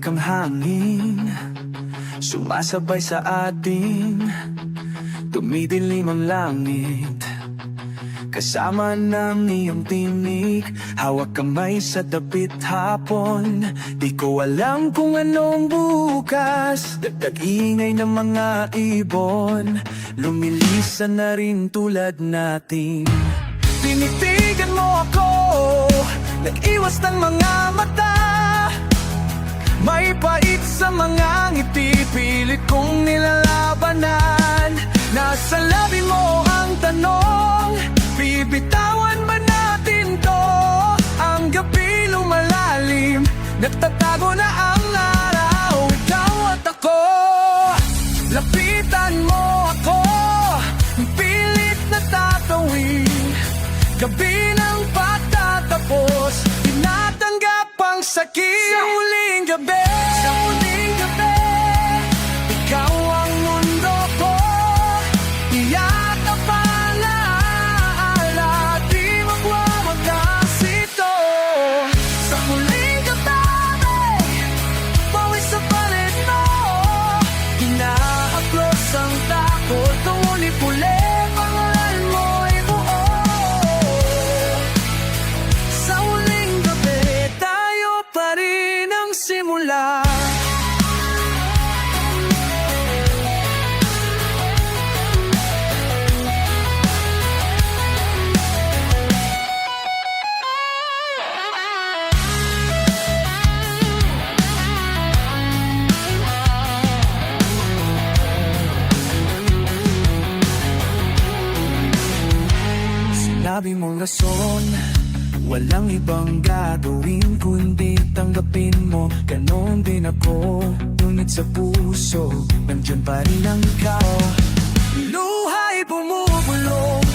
hangin. Sumasabay sa atin. Tumidilim ang langit. Kasama ng iyong tinig. Hawak kamay sa dapit hapon. Di ko alam kung anong bukas. Dagdag ingay ng mga ibon. Lumilisan na rin tulad natin. Tinitigan mo ako. Nag-iwas ng mga mata May pait sa mga ngiti Pilit kong nilalabanan. Nasa labi mo ang tanong Bibitawan ba natin to? Ang gabi lumalalim Nagtatago na ang araw. Ikaw at ako Lapitan mo ako. Pilit na tatawid Gabi Sinabi mong rason Walang ibang gagawin kundi tanggapin mo Ganon din ako. Ngunit sa puso Nandyan pa rin ang ikaw. Luhay bumubulong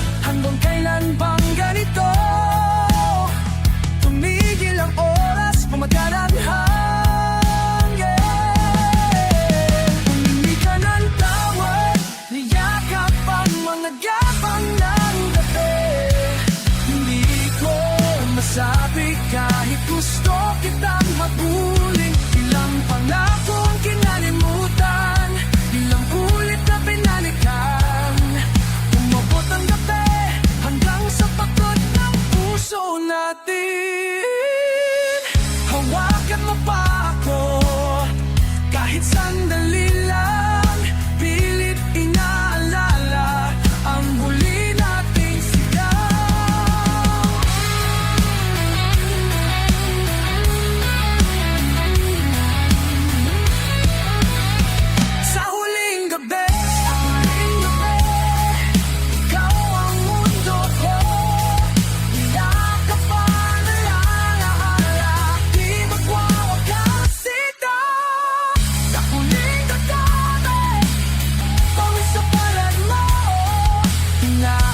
now.